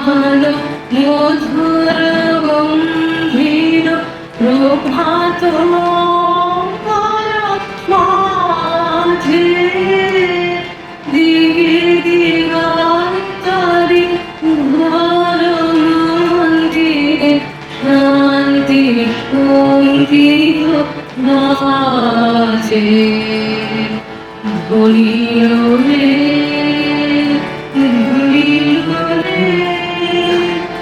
ভালো মধুর গম্ভীর প্রভাত মাঝে দিগে দিগান্তরে ঘর মন্দিরে শান্তি বলিল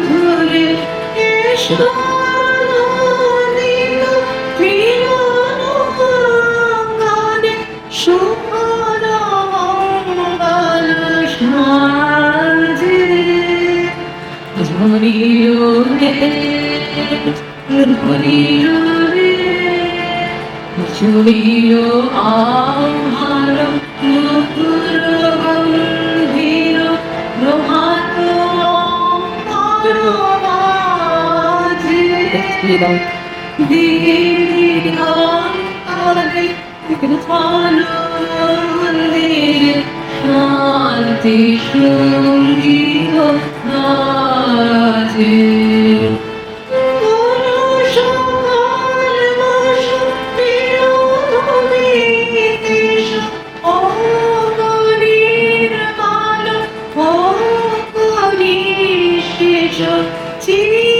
মধুরে এসো নীল মিলন গঙ্গনে দিলাম দিগন্তরে মন্দিরে শান্তি সংগীত বাজে। চিতে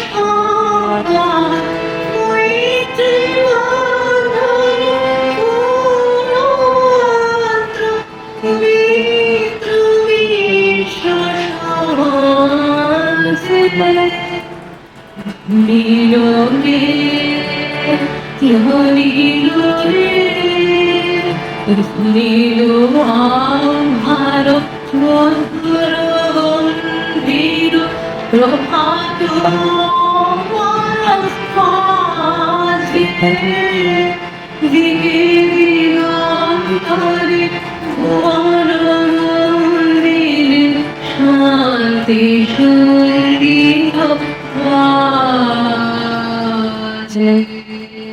বিশ্বাস নীলকে নীলকে নীল আমার মধুর গম্ভীর প্রভাত মাঝে দিগন্তরে ভুবন শান্তি সংগীত afternoon.